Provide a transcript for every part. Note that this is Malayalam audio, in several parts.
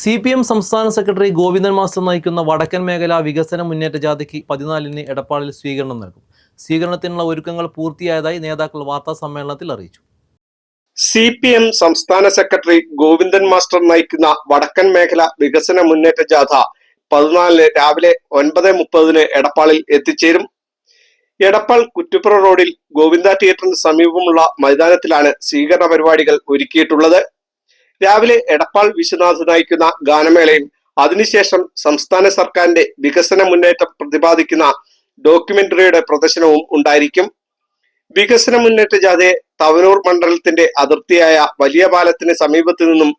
സി പി എം സംസ്ഥാന സെക്രട്ടറി ഗോവിന്ദൻ മാസ്റ്റർ നയിക്കുന്ന വടക്കൻ മേഖല വികസന മുന്നേറ്റ ജാഥയ്ക്ക് പതിനാലിന് എടപ്പാളിൽ സ്വീകരണം നൽകും. സ്വീകരണത്തിനുള്ള ഒരുക്കങ്ങൾ പൂർത്തിയായതായി നേതാക്കൾ വാർത്താ സമ്മേളനത്തിൽ അറിയിച്ചു. സി പി എം സംസ്ഥാന സെക്രട്ടറി ഗോവിന്ദൻ മാസ്റ്റർ നയിക്കുന്ന വടക്കൻ മേഖല വികസന മുന്നേറ്റ ജാഥ പതിനാലിന് രാവിലെ ഒൻപത് മുപ്പതിന് എടപ്പാളിൽ എത്തിച്ചേരും. എടപ്പാൾ കുറ്റിപ്പുറ റോഡിൽ ഗോവിന്ദ തിയേറ്ററിന് സമീപമുള്ള മൈതാനത്തിലാണ് സ്വീകരണ പരിപാടികൾ ഒരുക്കിയിട്ടുള്ളത്. രാവിലെ എടപ്പാൾ വിശ്വനാഥ് നയിക്കുന്ന ഗാനമേളയും അതിനുശേഷം സംസ്ഥാന സർക്കാരിന്റെ വികസന മുന്നേറ്റം പ്രതിപാദിക്കുന്ന ഡോക്യുമെന്ററിയുടെ പ്രദർശനവും ഉണ്ടായിരിക്കും. വികസന മുന്നേറ്റ ജാഥയെ തവനൂർ മണ്ഡലത്തിന്റെ അതിർത്തിയായ വലിയ പാലത്തിന് സമീപത്തു നിന്നും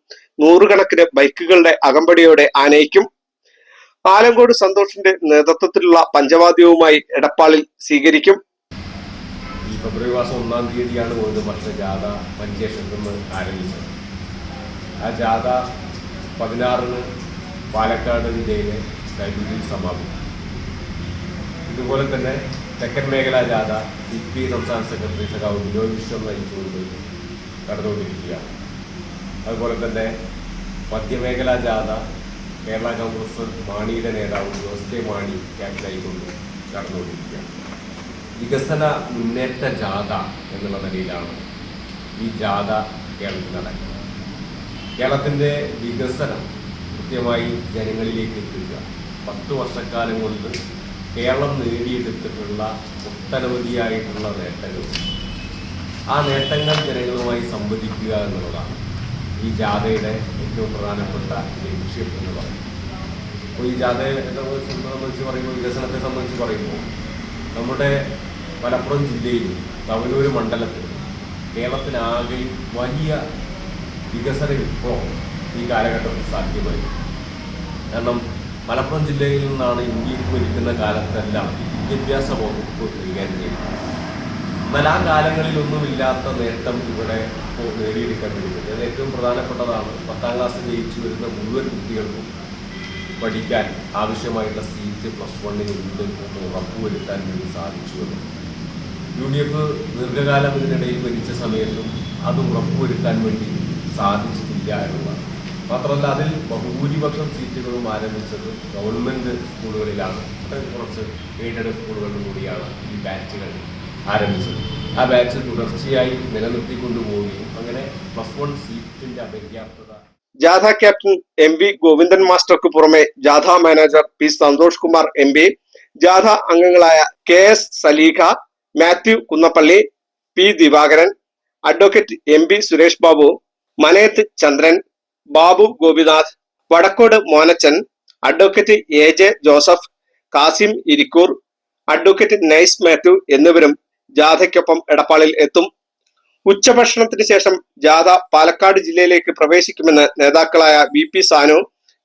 നൂറുകണക്കിന് ബൈക്കുകളുടെ അകമ്പടിയോടെ ആനയിക്കും. ആലങ്കോട് സന്തോഷിന്റെ നേതൃത്വത്തിലുള്ള പഞ്ചവാദ്യവുമായി എടപ്പാളിൽ സ്വീകരിക്കും. ഫെബ്രുവരി മാസം ഒന്നാം തീയതിയാണ് ഒരു വർഷ ജാഥ മഞ്ചേശ്വരത്ത് ആരംഭിച്ചത്. ആ ജാഥ പതിനാറിന് പാലക്കാട് ജില്ലയിലെ ലൈബ്രറിയിൽ സമാപിക്കും. ഇതുപോലെ തന്നെ തെക്കൻ മേഖലാ ജാഥ സി പി സംസ്ഥാന സെക്രട്ടറി സഖാവ് വിനോദ് വിശ്വം നയിച്ചുകൊണ്ട് കടന്നുകൊണ്ടിരിക്കുകയാണ്. അതുപോലെ തന്നെ മധ്യമേഖലാ ജാഥ കേരള കോൺഗ്രസ് മാണിയുടെ നേതാവ് ജോസ് കെ മാണി ക്യാപ്റ്റനായിക്കൊണ്ട് കടന്നുകൊണ്ടിരിക്കുകയാണ്. വികസന മുന്നേറ്റ ജാഥ എന്നുള്ള നിലയിലാണ് ഈ ജാഥ കേരളത്തിൽ നടക്കുന്നത്. കേരളത്തിന്റെ വികസനം കൃത്യമായി ജനങ്ങളിലേക്ക് എത്തുക പത്ത് വർഷക്കാലം കൊണ്ട് കേരളം നേടിയെടുത്തിട്ടുള്ള ഒട്ടനവധിയായിട്ടുള്ള നേട്ടങ്ങൾ. ആ നേട്ടങ്ങൾ ജനങ്ങളുമായി സംവദിക്കുക എന്നുള്ളതാണ് ഈ ജാഥയുടെ ഏറ്റവും പ്രധാനപ്പെട്ട ലക്ഷ്യം എന്ന് പറയുന്നത്. അപ്പോൾ ഈ ജാഥയെ സംബന്ധിച്ച് പറയുമ്പോൾ വികസനത്തെ സംബന്ധിച്ച് പറയുമ്പോൾ നമ്മുടെ മലപ്പുറം ജില്ലയിലും തവനൂർ മണ്ഡലത്തിലും കേരളത്തിനാകെ വലിയ വികസന ഇപ്പോൾ ഈ കാലഘട്ടത്തിൽ സാധ്യമായി. കാരണം മലപ്പുറം ജില്ലയിൽ നിന്നാണ് ഇന്ത്യയിൽ ഭരിക്കുന്ന കാലത്തെല്ലാം വിദ്യാഭ്യാസ വകുപ്പ് കൈകാര്യം ചെയ്യുന്നത് എന്നാൽ ആ കാലങ്ങളിലൊന്നുമില്ലാത്ത നേട്ടം ഇവിടെ നേടിയെടുക്കാൻ കഴിയുന്നത് അത് ഏറ്റവും പ്രധാനപ്പെട്ടതാണ് പത്താം ക്ലാസ് ജയിച്ചു വരുന്ന മുഴുവൻ കുട്ടികൾക്കും പഠിക്കാൻ ആവശ്യമായിട്ടുള്ള സീറ്റ് പ്ലസ് വണ്ണിന് ഉണ്ട് എന്ന് ഉറപ്പുവരുത്താൻ വേണ്ടി സാധിച്ചു എന്ന് യു ഡി എഫ് ദീർഘകാലം ഇതിനിടയിൽ ഭരിച്ച സമയത്തും അത് ഉറപ്പുവരുത്താൻ വേണ്ടി സാധിച്ചിട്ടില്ല എന്നുള്ളതാണ് മാത്രമല്ല അതിൽ ബഹുഭൂരിപക്ഷം സീറ്റുകളും ആരംഭിച്ചത് ഗവൺമെന്റ് സ്കൂളുകളിലാണ്. കുറച്ച് എയ്ഡഡ് സ്കൂളുകളിലും കൂടിയാണ് ഈ ബാച്ചുകൾ ആരംഭിച്ചത്. ആ ബാച്ച് തുടർച്ചയായി നിലനിർത്തിക്കൊണ്ടുപോവുകയും അങ്ങനെ പ്ലസ് വൺ സീറ്റിന്റെ അപര്യാപ്തത ജാഥ ക്യാപ്റ്റൻ എം വി ഗോവിന്ദൻ മാസ്റ്റർക്ക് പുറമെ ജാഥ manager P Santhosh Kumar M P ജാഥ അംഗങ്ങളായ K S Saleekha Mathew Kunnappally P Divakaran advocate M P Suresh Babu Manayath Chandran Babu Gopinath Vadakkode Monachan advocate A J Joseph Kasim Irikkur advocate Nice Mathew എന്നിവരും ജാഥയ്ക്കൊപ്പം എടപ്പാളിൽ എത്തും. ഉച്ചഭക്ഷണത്തിന് ശേഷം ജാഥ പാലക്കാട് ജില്ലയിലേക്ക് പ്രവേശിക്കുമെന്ന് നേതാക്കളായ V P Sanu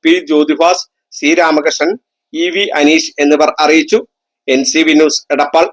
P Jyothibas C Ramakrishnan E V Aneesh എന്നിവർ അറിയിച്ചു. N C V news Edappal.